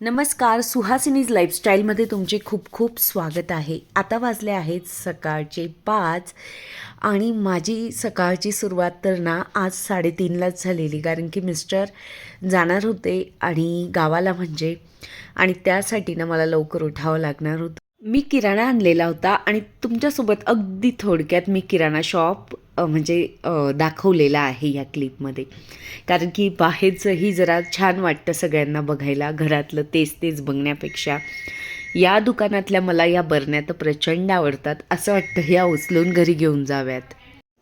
नमस्कार सुहासिनीज लाईफस्टाईलमध्ये तुमचे खूप खूप स्वागत आहे. आता वाजले आहेत सकाळचे पाच आणि माझी सकाळची सुरुवात तर ना आज साडेतीनलाच झालेली कारण की मिस्टर जाणार होते आणि गावाला म्हणजे आणि त्यासाठी ना मला लवकर उठावं लागणार होतं. मी किराणा आणलेला होता आणि तुमच्यासोबत अगदी थोडक्यात मी किराणा शॉप म्हणजे दाखवलेला आहे या क्लिपमध्ये. कारण की बाहेरचंही जरा छान वाटतं सगळ्यांना बघायला घरातलं तेच तेच बघण्यापेक्षा. या दुकानातल्या मला या बरण्या तर प्रचंड आवडतात. असं वाटतं ह्या उचलून घरी घेऊन जाव्यात.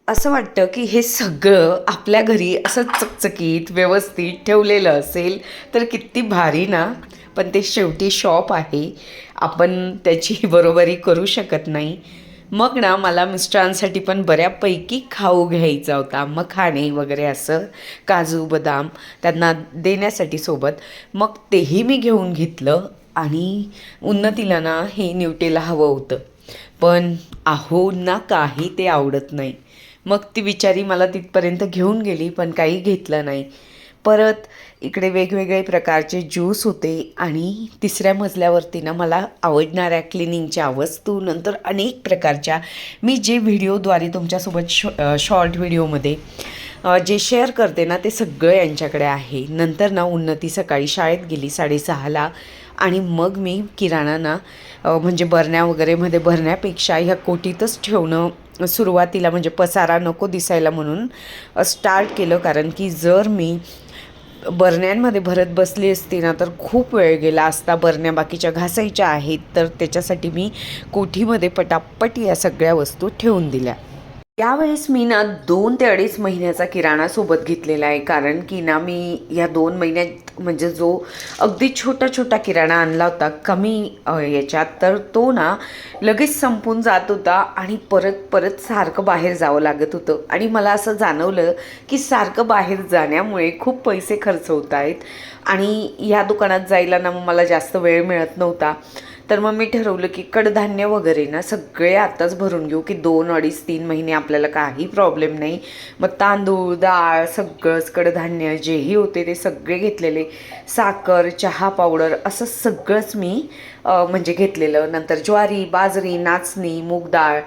असं वाटतं की हे सगळं आपल्या घरी असं चकचकीत व्यवस्थित ठेवलेलं असेल तर किती भारी ना. पण ते शेवटी शॉप आहे. आपण त्याची बरोबरी करू शकत नाही. मग ना मला मिस्टरांसाठी पण बऱ्यापैकी खाऊ घ्यायचा होता. मखाणे वगैरे असं काजू बदाम त्यांना देण्यासाठी सोबत. मग तेही मी घेऊन घेतलं आणि उन्नतीला ना हे न्यूटेला हवं होतं. पण आहो ना काही ते आवडत नाही. मग ती बिचारी मला तिथपर्यंत घेऊन गेली पण काही घेतलं नाही. परत इकडे वेगवेगळे प्रकारचे ज्यूस होते आणि तिसऱ्या मजल्यावरती ना मला आवडणाऱ्या क्लिनिंगच्या वस्तू नंतर अनेक प्रकारच्या मी जे व्हिडिओद्वारे तुमच्यासोबत शॉ शॉर्ट व्हिडिओमध्ये जे शेअर करते ना ते सगळं यांच्याकडे आहे. नंतर ना उन्नती सकाळी शाळेत गेली साडेसहाला आणि मग मी किराणा ना म्हणजे बरण्या वगैरेमध्ये भरण्यापेक्षा ह्या कोटीतच ठेवणं सुरुवातीला म्हणजे पसारा नको दिसायला म्हणून स्टार्ट केलं. कारण की जर मी बरण्यांमध्ये भरत बसली असती ना तर खूप वेळ गेला असता बरण्या बाकीच्या घासायच्या आहेत तर त्याच्यासाठी मी कोठीमध्ये पटापट या सगळ्या वस्तू ठेवून दिल्या. यावेळेस मी ना दोन ते अडीच महिन्याचा किराणा सोबत घेतलेला आहे. कारण की ना मी या दोन महिन्यात म्हणजे जो अगदी छोटा छोटा किराणा आणला होता कमी याच्यात तर तो ना लगेच संपून जात होता आणि परत परत सारखं बाहेर जावं लागत होतं. आणि मला असं जाणवलं की सारखं बाहेर जाण्यामुळे खूप पैसे खर्च होत आहेत. आणि या दुकानात जायला ना मला जास्त वेळ मिळत नव्हता. तर मग मी ठरवलं की कडधान्य वगैरे ना सगळे आत्ताच भरून घेऊ की दोन अडीच तीन महिने आपल्याला काही प्रॉब्लेम नाही. मग तांदूळ डाळ सगळंच कडधान्य जेही होते ते सगळे घेतलेले. साखर चहा पावडर असं सगळंच मी म्हणजे घेतलेलं. नंतर ज्वारी बाजरी नाचणी मूग डाळ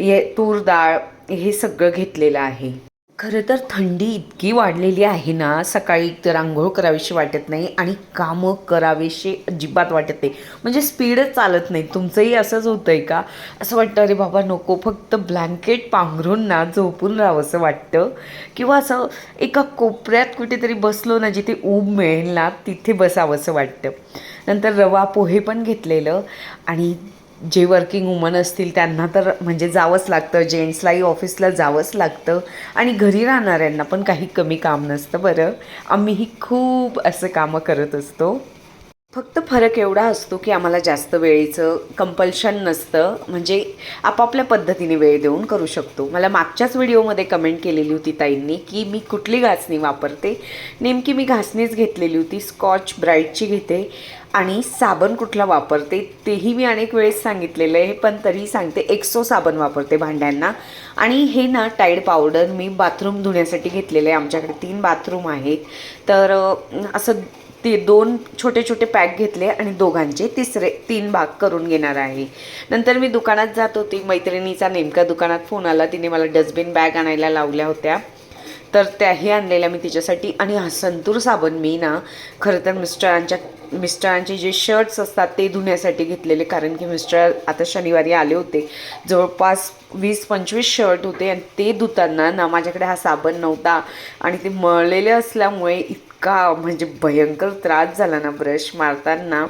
हे तूर डाळ हे सगळं घेतलेलं आहे. खरं तर थंडी इतकी वाढलेली आहे ना सकाळी तर आंघोळ करावीशी वाटत नाही आणि कामं करावीशी अजिबात वाटत नाही. म्हणजे स्पीडच चालत नाही. तुमचंही असंच होतं आहे का? असं वाटतं अरे बाबा नको फक्त ब्लँकेट पांघरून ना झोपून राहावंसं वाटतं? किंवा असं एका कोपऱ्यात कुठेतरी बसलो ना जिथे ऊब मिळेल ना तिथे बसावंसं वाटतं? नंतर रवा पोहे पण घेतलेलं आणि जे वर्किंग वुमन असतील त्यांना तर म्हणजे जावंच लागतं. जेंट्सलाही ऑफिसला जावंच लागतं. आणि घरी राहणाऱ्यांना पण काही कमी काम नसतं बरं. आम्हीही खूप असं कामं करत असतो. फक्त फरक एवढा असतो की आम्हाला जास्त वेळेचं कंपल्शन नसतं. म्हणजे आपापल्या पद्धतीने वेळ देऊन करू शकतो. मला मागच्याच व्हिडिओमध्ये कमेंट केलेली होती ताईंनी की मी कुठली घासणी वापरते. नेमकी मी घासणीच घेतलेली होती स्कॉच ब्राईटची घेते आणि साबण कुठला वापरते तेही मी अनेक वेळेस सांगितलेलं आहे पण तरी सांगते एक्सो साबण वापरते भांड्यांना. आणि हे ना टाईड पावडर मी बाथरूम धुण्यासाठी घेतलेलं आहे. आमच्याकडे तीन बाथरूम आहेत. तर असं ते दोन छोटे छोटे पॅक घेतले आणि दोघांचे तिसरे तीन भाग करून घेणार आहे. नंतर मी दुकानात जात होती. मैत्रिणीचा नेमका दुकानात फोन आला. तिने मला डस्टबिन बॅग आणायला लावल्या होत्या. तर त्याही आणलेल्या मी तिच्यासाठी. आणि हा संतूर साबण मी ना खरं तर मिस्टरांच्या मिस्टरांचे जे शर्ट्स असतात ते धुण्यासाठी घेतलेले. कारण की मिस्टर आता शनिवारी आले होते. जवळपास वीस पंचवीस शर्ट होते. आणि ते धुताना ना माझ्याकडे हा साबण नव्हता. आणि ते मळलेले असल्यामुळे इतका म्हणजे भयंकर त्रास झाला ना ब्रश मारताना.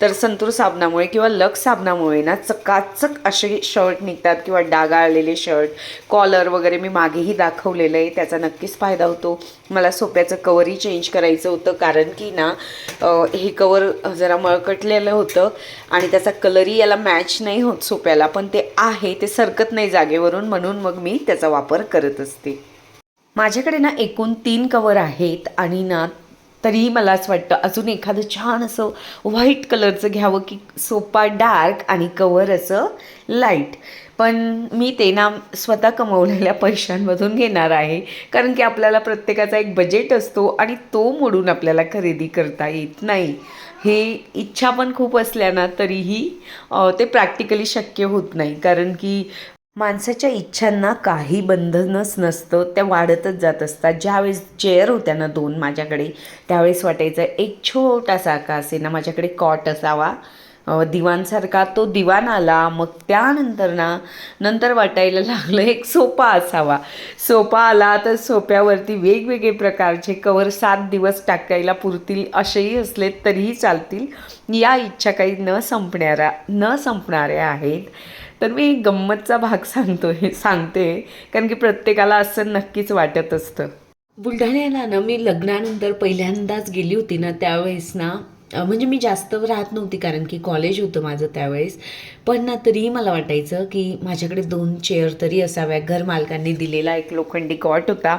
तर संतूर साबणामुळे किंवा लक्स साबणामुळे ना चकाचक असे शर्ट निघतात किंवा डागाळलेले शर्ट कॉलर वगैरे मी मागेही दाखवलेलं आहे त्याचा नक्कीच फायदा होतो. मला सोप्याचं कवरही चेंज करायचं होतं कारण की ना हे कवर जरा मळकटलेलं होतं आणि त्याचा कलरही याला मॅच नाही होत सोप्याला पण ते आहे ते सरकत नाही जागेवरून म्हणून मग मी त्याचा वापर करत असते. माझ्याकडे ना एकूण तीन कवर आहेत आणि ना तरीही मला असं वाटतं अजून एखादं छान असं व्हाईट कलरचं घ्यावं की सोपा डार्क आणि कवर असं लाइट. पण मी ते ना स्वतः कमवलेल्या पैशांमधून घेणार आहे. कारण की आपल्याला प्रत्येकाचा एक बजेट असतो आणि तो मोडून आपल्याला खरेदी करता येत नाही. हे इच्छा पण खूप असल्या ना तरीही ते प्रॅक्टिकली शक्य होत नाही. कारण की माणसाच्या इच्छांना काही बंधनच नसतं त्या वाढतच जात असतात. ज्यावेळेस चेअर होत्या ना दोन माझ्याकडे त्यावेळेस वाटायचं एक छोटासा का असे ना माझ्याकडे कॉट असावा. दिवाणसारखा तो दिवाण आला मग त्यानंतर ना नंतर वाटायला लागलं एक सोपा असावा. सोपा आला तर सोप्यावरती वेगवेगळे प्रकारचे कवर सात दिवस टाकायला पुरतील असेही असले तरीही चालतील. या इच्छा काही न संपणाऱ्या न संपणाऱ्या आहेत. तर मी एक गंमतचा भाग सांगतो हे सांगते कारण की प्रत्येकाला असं नक्कीच वाटत असतं. बुलढाण्याला ना मी लग्नानंतर पहिल्यांदाच गेली होती ना त्यावेळेस ना म्हणजे मी जास्त राहत नव्हती कारण की कॉलेज होतं माझं त्यावेळेस. पण ना तरीही मला वाटायचं की माझ्याकडे दोन चेअर तरी असाव्या घर मालकांनी दिलेला एक लोखंडी कॉट होता.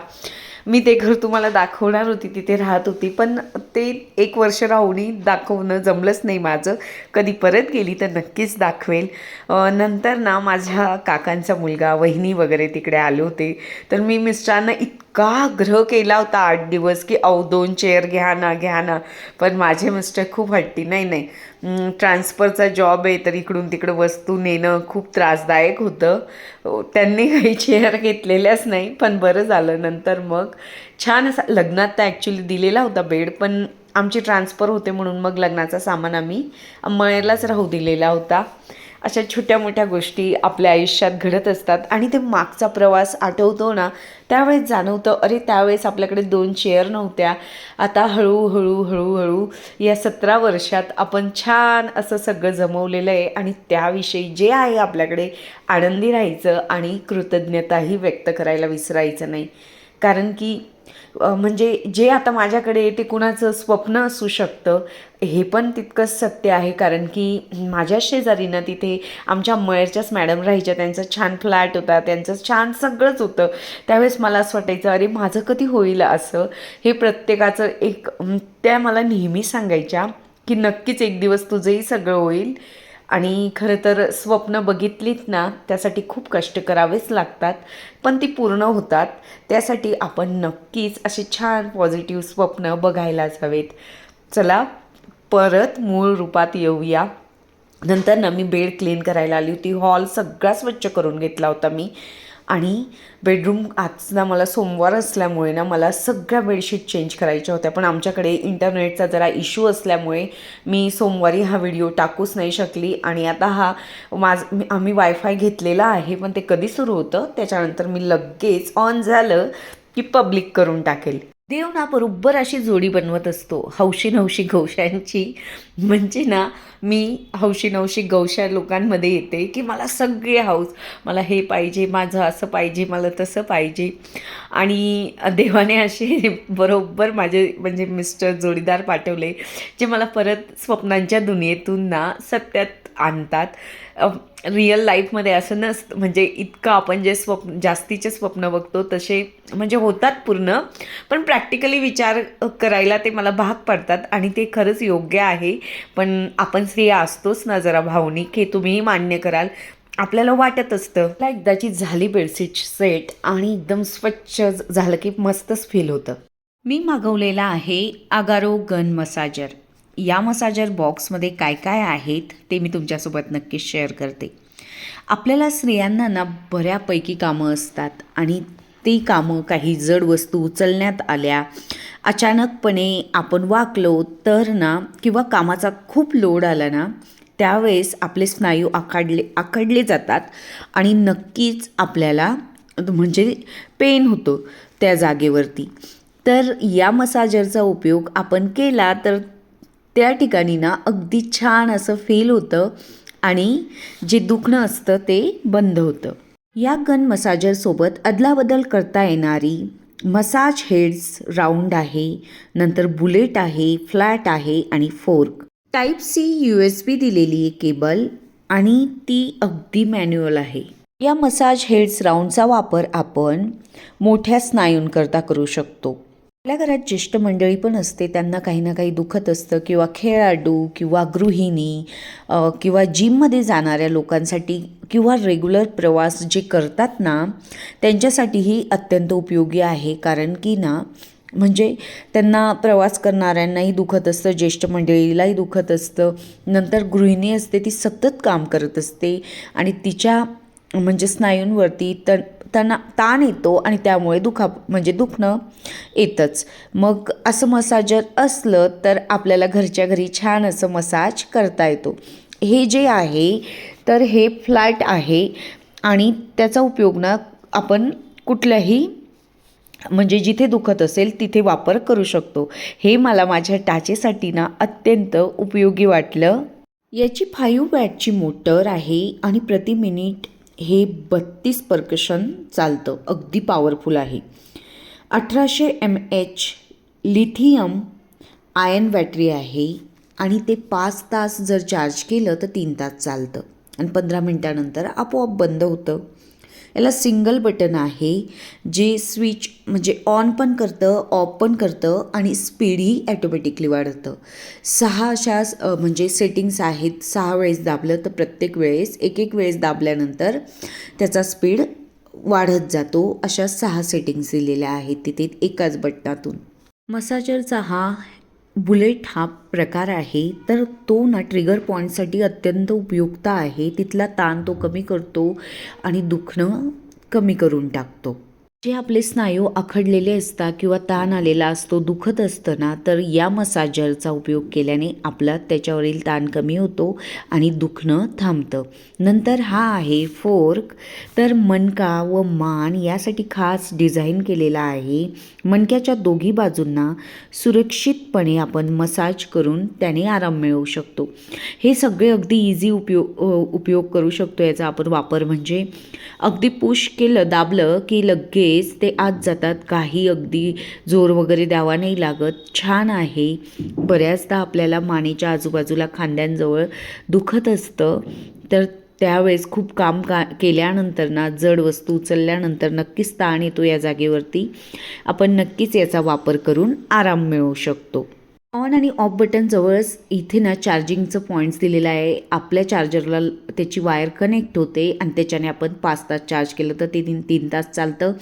मी ते घर तुम्हाला दाखवणार होती तिथे राहत होती. पण ते एक वर्ष राहूनही दाखवणं जमलंच नाही माझं. कधी परत गेली तर नक्कीच दाखवेल. नंतर ना माझ्या काकांचा मुलगा वहिनी वगैरे तिकडे आले होते. तर मी मिस्टरांना इतका आग्रह केला होता आठ दिवस की अहो दोन चेअर घ्या ना घ्या ना. पण माझे मिस्टर खूप हट्टी नाही नाही. ट्रान्सफरचा जॉब आहे तर इकडून तिकडं वस्तू नेणं खूप त्रासदायक होतं. त्यांनी काही चेअर घेतलेल्याच नाही पण बरं झालं. नंतर मग छान असा लग्नात तर ॲक्च्युली दिलेला होता बेड पण आमची ट्रान्सफर होते म्हणून मग लग्नाचा सामान आम्ही मळेलाच राहू दिलेला होता. अशा छोट्या मोठ्या गोष्टी आपल्या आयुष्यात घडत असतात आणि ते मागचा प्रवास आठवतो ना त्यावेळेस जाणवतं अरे त्यावेळेस आपल्याकडे दोन चेअर नव्हत्या. आता हळूहळू हळूहळू या सतरा वर्षात आपण छान असं सगळं जमवलेलं आहे आणि त्याविषयी जे आहे आपल्याकडे आनंदी राहायचं आणि कृतज्ञताही व्यक्त करायला विसरायचं नाही. कारण की म्हणजे जे आता माझ्याकडे ते कुणाचं स्वप्न असू शकतं हे पण तितकंच सत्य आहे. कारण की माझ्या शेजारीनं तिथे आमच्या मयरच्याच मॅडम राहायच्या त्यांचा छान फ्लॅट होता त्यांचं छान सगळंच होतं. त्यावेळेस मला असं वाटायचं अरे माझं कधी होईल असं? हे प्रत्येकाचं एक त्या मला नेहमी सांगायच्या की नक्कीच एक दिवस तुझंही सगळं होईल. आणि खरं तर स्वप्न बघितलीत ना त्यासाठी खूप कष्ट करावेच लागतात पण ती पूर्ण होतात. त्यासाठी आपण नक्कीच असे छान पॉझिटिव्ह स्वप्न बघायलाच हवेत. चला परत मूळ रूपात येऊया. नंतर ना मी बेड क्लीन करायला आली होती. हॉल सगळा स्वच्छ करून घेतला होता मी. आणि बेडरूम आजचा मला सोमवार असल्यामुळे ना मला सगळ्या बेडशीट चेंज करायच्या होत्या. पण आमच्याकडे इंटरनेटचा जरा इश्यू असल्यामुळे मी सोमवारी हा व्हिडिओ टाकूच नाही शकली. आणि आता हा माझ आम्ही वायफाय घेतलेला आहे पण ते कधी सुरू होतं? त्याच्यानंतर मी लगेच ऑन झालं की पब्लिक करून टाकेल. देव ना बरोबर अशी जोडी बनवत असतो. हौशी नवशी गवशांची म्हणजे ना मी हौशी नवशी गौशा लोकांमध्ये येते की मला सगळे हौस मला हे पाहिजे माझं असं पाहिजे मला तसं पाहिजे. आणि देवाने असे बरोबर माझे म्हणजे मिस्टर जोडीदार पाठवले जे मला परत स्वप्नांच्या दुनियेतून ना सत्यात आणतात. रिअल लाईफमध्ये असं नसतं म्हणजे इतकं आपण जे स्वप्न जास्तीचे स्वप्न बघतो तसे म्हणजे होतात पूर्ण. पण प्रॅक्टिकली विचार करायला ते मला भाग पडतात आणि ते खरंच योग्य आहे. पण आपण स्त्रिया असतोच ना जरा भावनिक हे तुम्हीही मान्य कराल. आपल्याला वाटत असतं. मला एकदाची झाली बेडशीट सेट आणि एकदम स्वच्छ झालं की मस्तच फील होतं. मी मागवलेला आहे आगारो गन मसाजर. या मसाजर बॉक्समध्ये काय काय आहेत ते मी तुमच्यासोबत नक्कीच शेअर करते. आपल्याला स्त्रियांना ना बऱ्यापैकी कामं असतात आणि ती कामं काही जड वस्तू उचलण्यात आल्या अचानकपणे आपण वाकलो तर ना किंवा कामाचा खूप लोड आला ना त्यावेळेस आपले स्नायू आखाडले आखडले जातात आणि नक्कीच आपल्याला म्हणजे पेन होतो त्या जागेवरती. तर या मसाजरचा उपयोग आपण केला तर त्या ठिकाणी ना अगदी छान असं फील होतं आणि जे दुखणं असतं ते बंद होतं. या गन मसाजरसोबत अदलाबदल करता येणारी मसाज हेड्स राऊंड आहे नंतर बुलेट आहे फ्लॅट आहे आणि fork type C U S B दिलेली आहे केबल आणि ती अगदी मॅन्युअल आहे. या मसाज हेड्स राऊंडचा वापर आपण मोठ्या स्नायूंकरता करू शकतो. आपल्या घरात ज्येष्ठ मंडळी पण असते त्यांना काही ना काही दुखत असतं किंवा खेळाडू किंवा गृहिणी किंवा जिममध्ये जाणाऱ्या लोकांसाठी किंवा रेग्युलर प्रवास जे करतात ना त्यांच्यासाठीही अत्यंत उपयोगी आहे. कारण की ना म्हणजे त्यांना प्रवास करणाऱ्यांनाही दुखत असतं ज्येष्ठ मंडळीलाही दुखत असतं. नंतर गृहिणी असते ती सतत काम करत असते आणि तिच्या म्हणजे स्नायूंवरती तर त्यांना ताण येतो आणि त्यामुळे दुखा म्हणजे दुखणं येतंच. मग असं मसाजर असलं तर आपल्याला घरच्या घरी छान असं मसाज करता येतो. हे जे आहे तर हे फ्लॅट आहे आणि त्याचा उपयोग ना आपण कुठल्याही म्हणजे जिथे दुखत असेल तिथे वापर करू शकतो. हे मला माझ्या टाचेसाठी ना अत्यंत उपयोगी वाटलं. याची फाईव्ह वॅटची मोटर आहे आणि प्रति मिनिट हे बत्तीस पर्कशन चालतं. अगदी पॉवरफुल आहे. अठराशे M H lithium ion battery आहे आणि ते पाच तास जर चार्ज केलं तर तीन तास चालतं. आणि पंधरा मिनटानंतर आपोआप बंद होतं. याला सिंगल बटन आहे जे स्विच म्हणजे ऑन पण करतं ऑफ पण करतं आणि स्पीडही ॲटोमॅटिकली वाढतं. सहा अशा म्हणजे सेटिंग्स आहेत. सहा वेळेस दाबलं तर प्रत्येक वेळेस एक एक वेळेस दाबल्यानंतर त्याचा स्पीड वाढत जातो. अशा सहा सेटिंग्स दिलेल्या आहेत तिथे एकाच बटनातून. मसाजरचा हा बुलेट हा प्रकार आहे तर तो ना ट्रिगर पॉईंटसाठी अत्यंत उपयुक्त आहे. तिथला ताण तो कमी करतो आणि दुखणं कमी करून टाकतो. जे आपले स्नायू आखडलेले असतात किंवा ताण आलेला असतो दुखत असतं ना तर या मसाजरचा उपयोग केल्याने आपला त्याच्यावरील ताण कमी होतो आणि दुखणं थांबतं. नंतर हा आहे फोर्क. तर मणका व मान यासाठी खास डिझाईन केलेला आहे. मणक्याच्या दोघी बाजूंना सुरक्षितपणे आपण मसाज करून त्याने आराम मिळवू शकतो. हे सगळे अगदी इझी उपयोग उपयोग करू शकतो याचा आपण वापर म्हणजे अगदी पुश केलं दाबलं की लगेच ते आत जातात. काही अगदी जोर वगैरे द्यावा नाही लागत. छान आहे. बऱ्याचदा आपल्याला मानेच्या आजूबाजूला खांद्यांजवळ दुखत असतं. तर त्यावेळेस खूप काम का केल्यानंतर ना जड वस्तू उचलल्यानंतर नक्कीच ताण येतो या जागेवरती. आपण नक्कीच याचा वापर करून आराम मिळवू शकतो. ऑन आणि ऑफ बटन जवळच इथे ना चार्जिंगचं पॉईंट्स दिलेलं आहे. आपल्या चार्जरला त्याची वायर कनेक्ट होते आणि त्याच्याने आपण पाच तास चार्ज केलं तर ते तीन तीन तास चालतं.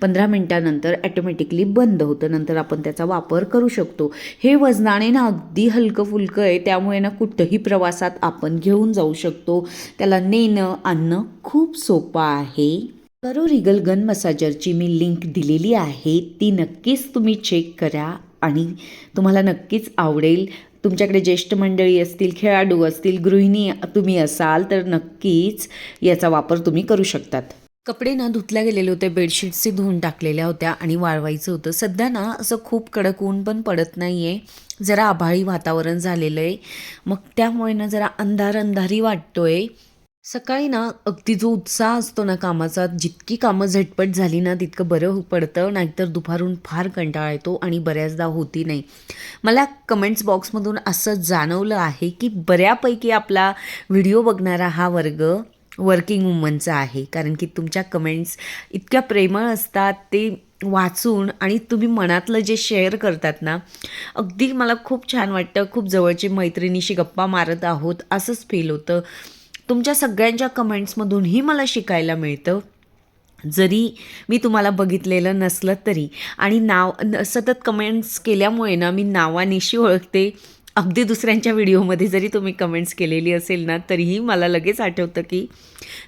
पंधरा मिनटानंतर ॲटोमॅटिकली बंद होतं. नंतर आपण त्याचा वापर करू शकतो. हे वजनाने ना अगदी हलकं फुलकं आहे. त्यामुळे ना कुठंही प्रवासात आपण घेऊन जाऊ शकतो. त्याला नेणं आणणं खूप सोपं आहे. करो रिगल गन मसाजरची मी लिंक दिलेली आहे. ती नक्कीच तुम्ही चेक करा. आणि तुम्हाला नक्कीच आवडेल. तुमच्याकडे ज्येष्ठ मंडळी असतील खेळाडू असतील गृहिणी तुम्ही असाल तर नक्कीच याचा वापर तुम्ही करू शकतात. कपडे ना धुतल्या गेलेले होते बेडशीट्सही धुवून टाकलेल्या होत्या आणि वाळवायचं होतं. सध्या ना असं खूप कडक ऊन पण पडत नाही आहे जरा आभाळी वातावरण झालेलं आहे. मग त्यामुळे ना जरा अंधार अंधारी वाटतो आहे सकाळी ना अगदी जो उत्साह असतो ना कामाचा जितकी कामं झटपट झाली ना तितकं बरं पडतं नाहीतर दुपारून फार कंटाळा येतो आणि बऱ्याचदा होती नाही. मला कमेंट्स बॉक्समधून असं जाणवलं आहे की बऱ्यापैकी आपला व्हिडिओ बघणारा हा वर्ग वर्किंग वुमनचा आहे. कारण की तुमच्या कमेंट्स इतक्या प्रेमळ असतात ते वाचून आणि तुम्ही मनातलं जे शेअर करतात ना अगदी मला खूप छान वाटतं खूप जवळची मैत्रिणीशी गप्पा मारत आहोत असंच फील होतं. तुमच्या सगळ्यांच्या कमेंट्समधूनही मला शिकायला मिळतं. जरी मी तुम्हाला बघितलेलं नसलं तरी. आणि नाव न- सतत कमेंट्स केल्यामुळे ना मी नावानिशी ओळखते. अगदी दुसऱ्यांच्या व्हिडिओमध्ये जरी तुम्ही कमेंट्स केलेली असेल ना तरीही मला लगेच आठवतं की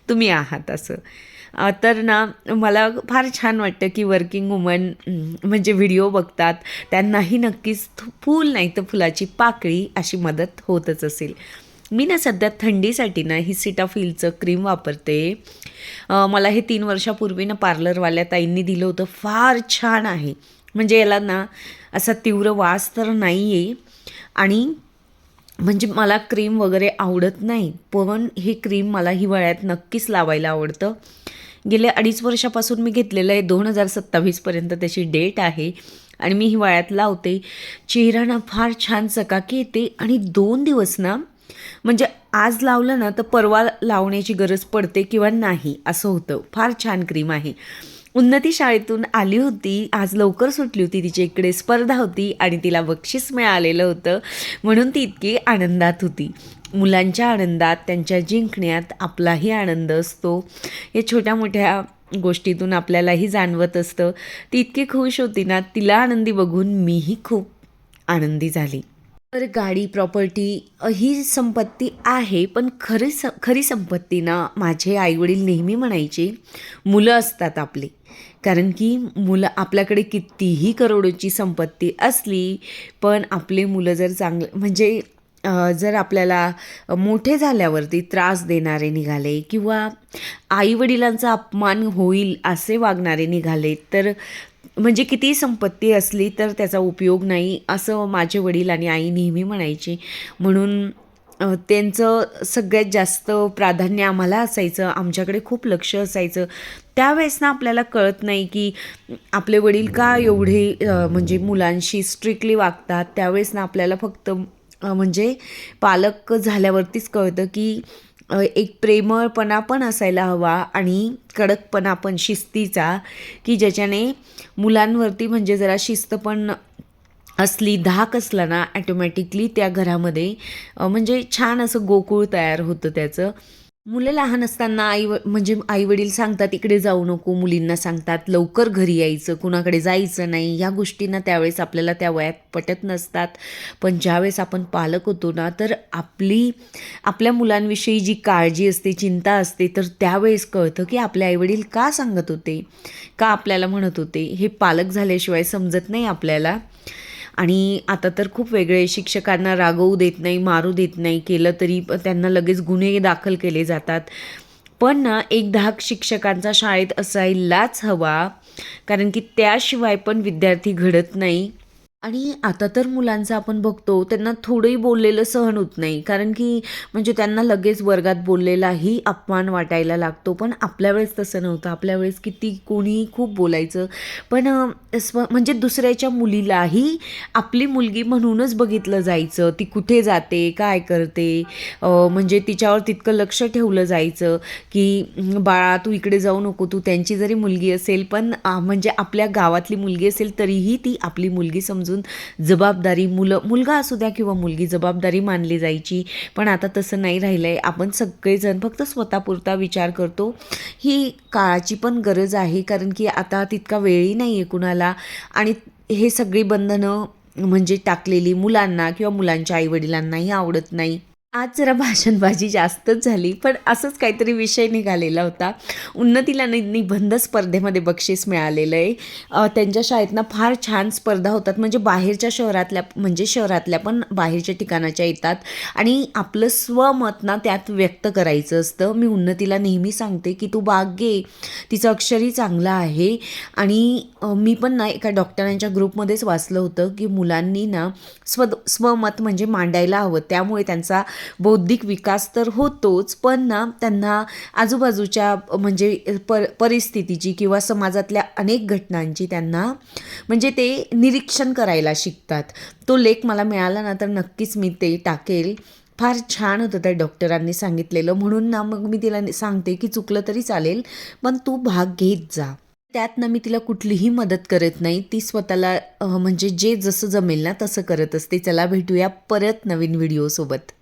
तुम्ही आहात असं. तर ना मला फार छान वाटतं की वर्किंग वुमन म्हणजे व्हिडिओ बघतात. त्यांनाही नक्कीच फूल नाही तर फुलाची पाकळी अशी मदत होतच असेल. मी ना सध्या थंडीसाठी ना ही सिटाफिलचं क्रीम वापरते. मला हे तीन वर्षापूर्वी ना पार्लरवाल्या ताईंनी दिलं होतं. फार छान आहे. म्हणजे याला ना असा तीव्र वास तर नाही आहे आणि म्हणजे मला क्रीम वगैरे आवडत नाही. पण हे क्रीम मला हिवाळ्यात नक्कीच लावायला आवडतं. गेल्या अडीच वर्षापासून मी घेतलेलं आहे. दोन हजार सत्तावीसपर्यंत त्याची डेट आहे. आणि मी हिवाळ्यात लावते. चेहरा ना फार छान चकाकी येते. आणि दोन दिवस ना म्हणजे आज लावलं ना तर परवा लावण्याची गरज पडते किंवा नाही असं होतं. फार छान क्रीम आहे. उन्नती शाळेतून आली होती आज लवकर सुटली होती तिच्या इकडे स्पर्धा होती आणि तिला बक्षीस मिळालेलं होतं. म्हणून ती इतकी आनंदात होती. मुलांच्या आनंदात त्यांच्या जिंकण्यात आपलाही आनंद असतो. या छोट्या मोठ्या गोष्टीतून आपल्यालाही जाणवत असतं. ती इतकी खुश होती ना तिला आनंदी बघून मीही खूप आनंदी झाली. तर गाडी प्रॉपर्टी ही संपत्ती आहे पण खरी स खरी संपत्ती ना माझे आईवडील नेहमी म्हणायचे मुलं असतात आपली. कारण की मुलं आपल्याकडे कितीही करोडोची संपत्ती असली पण आपले मुलं जर चांगलं म्हणजे जर आपल्याला मोठे झाल्यावरती त्रास देणारे निघाले किंवा आईवडिलांचा अपमान होईल असे वागणारे निघाले तर म्हणजे किती संपत्ती असली तर त्याचा उपयोग नाही असं माझे वडील आणि आई नेहमी म्हणायचे. म्हणून त्यांचं सगळ्यात जास्त प्राधान्य आम्हाला असायचं आमच्याकडे खूप लक्ष असायचं. त्यावेळेस ना आपल्याला कळत नाही की आपले वडील का एवढे म्हणजे मुलांशी स्ट्रिक्टली वागतात. त्यावेळेस ना आपल्याला फक्त म्हणजे पालक झाल्यावरतीच कळतं की एक प्रेमळपणा पण असायला हवा आणि कडकपणा पण शिस्तीचा की ज्याच्याने मुलांवरती म्हणजे जरा शिस्त पण असली धाक असला ना ॲटोमॅटिकली त्या घरामध्ये म्हणजे छान असं गोकुळ तयार होतं त्याचं. मुलं लहान असताना आई म्हणजे आईवडील सांगतात इकडे जाऊ नको मुलींना सांगतात लवकर घरी यायचं कुणाकडे जायचं नाही. ह्या गोष्टींना त्यावेळेस आपल्याला त्या वयात पटत नसतात. पण ज्यावेळेस आपण पालक होतो ना तर आपली आपल्या मुलांविषयी जी काळजी असते चिंता असते तर त्यावेळेस कळतं की आपले आईवडील का सांगत होते का आपल्याला म्हणत होते. हे पालक झाल्याशिवाय समजत नाही आपल्याला. आणि आता तर खूप वेगळे शिक्षकांना रागवू देत नाही मारू देत नाही. केलं तरी त्यांना लगेच गुन्हे दाखल केले जातात. पण ना एक धाक शिक्षकांचा शाळेत असायलाच हवा. कारण की त्याशिवाय पण विद्यार्थी घडत नाही. आणि आता तर मुलांचं आपण बघतो त्यांना थोडंही बोललेलं सहन होत नाही. कारण की म्हणजे त्यांना लगेच वर्गात बोललेलाही अपमान वाटायला लागतो. पण आपल्या वेळेस तसं नव्हतं. आपल्या वेळेस किती कोणीही खूप बोलायचं. पण स्व म्हणजे दुसऱ्याच्या मुलीलाही आपली मुलगी म्हणूनच बघितलं जायचं. ती कुठे जाते? काय करते? म्हणजे तिच्यावर तितकं लक्ष ठेवलं जायचं की बाळा तू इकडे जाऊ नको. तू त्यांची जरी मुलगी असेल पण म्हणजे आपल्या गावातली मुलगी असेल तरीही ती आपली मुलगी समजून जबाबदारी मुलं मुलगा असू द्या किंवा मुलगी जबाबदारी मानली जायची. पण आता तसं नाही राहिलं आहे आपण सगळेजण फक्त स्वतःपुरता विचार करतो. ही काळाची पण गरज आहे. कारण की आता तितका वेळही नाही आहे कुणाला. आणि हे सगळी बंधनं म्हणजे टाकलेली मुलांना किंवा मुलांच्या आईवडिलांनाही आवडत नाही. आज जरा भाषणबाजी जास्तच झाली पण असंच काहीतरी विषय निघालेला होता. उन्नतीला नि निबंध स्पर्धेमध्ये बक्षीस मिळालेलं आहे. त्यांच्या शाळेतनं फार छान स्पर्धा होतात. म्हणजे बाहेरच्या शहरातल्या म्हणजे शहरातल्या पण बाहेरच्या ठिकाणाच्या येतात. आणि आपलं स्वमत ना त्यात व्यक्त करायचं असतं. मी उन्नतीला नेहमी सांगते की तू बाग घे. तिचं अक्षरही चांगलं आहे. आणि मी पण ना एका डॉक्टरांच्या ग्रुपमध्येच वाचलं होतं की मुलांनी ना स्व स्वमत म्हणजे मांडायला हवं. त्यामुळे त्यांचा बौद्धिक विकास तर होतोच पण ना त्यांना आजूबाजूच्या म्हणजे पर परिस्थितीची किंवा समाजातल्या अनेक घटनांची त्यांना म्हणजे ते निरीक्षण करायला शिकतात. तो लेख मला मिळाला ना तर नक्कीच मी ते टाकेल. फार छान होतं त्या डॉक्टरांनी सांगितलेलं. म्हणून ना मग मी तिला सांगते की चुकलं तरी चालेल पण तू भाग घेत जा. त्यातनं मी तिला कुठलीही मदत करत नाही. ती स्वतःला म्हणजे जे जसं जमेल ना तसं करत असते. चला भेटूया परत नवीन व्हिडिओसोबत.